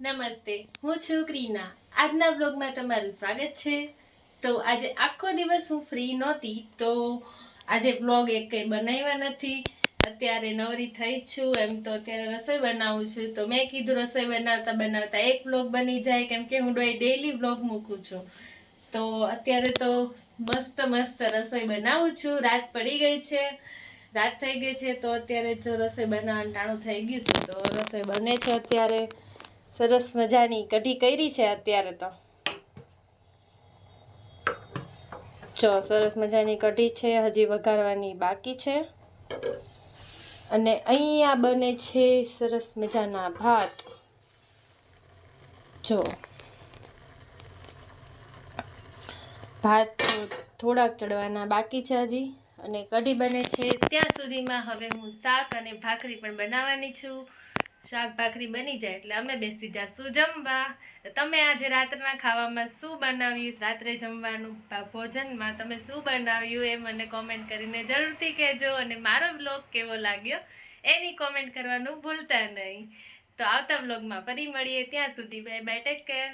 નમસ્તે, હું છું ક્રીના. આજના બ્લોગમાં તમારું સ્વાગત છે. તો આજે આખો દિવસ હું ફ્રી નહોતી, તો આજે બ્લોગ એક કંઈ બનાવ્યા નથી. અત્યારે નવરી થઈ જ છું, એમ તો અત્યારે રસોઈ બનાવું છું. તો મેં કીધું રસોઈ બનાવતા બનાવતા એક બ્લોગ બની જાય, કેમ કે હું ડેઈલી બ્લોગ મૂકું છું. તો અત્યારે તો મસ્ત મસ્ત રસોઈ બનાવું છું. રાત પડી ગઈ છે, રાત થઈ ગઈ છે, તો અત્યારે જો રસોઈ બનાવવાનું ટાણું થઈ ગયું હતું તો રસોઈ બને છે અત્યારે. સરસ મજાની કઢી કરી છે અત્યારે તો. જો, સરસ મજાની કઢી છે, હજી વઘારવાની બાકી છે. અને અહીંયા બને છે સરસ મજાના ભાત. જો. ભાત થોડાક ચડવાના બાકી છે હજી. અને કઢી બને છે ત્યાં સુધીમાં. હવે હું શાક અને ભાખરી પણ બનાવવાની છું. શાક ભાખરી બની જાય એટલે અમે બેસી જશું જમવા. તમે આજે રાત્રના ખાવામાં શું બનાવ્યું? રાત્રે જમવાનું ભોજનમાં તમે શું બનાવ્યું એ મને કોમેન્ટ કરીને જરૂરથી કહેજો અને મારો બ્લોગ કેવો લાગ્યો એની કોમેન્ટ કરવાનું ભૂલતા નહીં. તો આવતા બ્લોગમાં ફરી મળીએ ત્યાં સુધી. Bye bye take care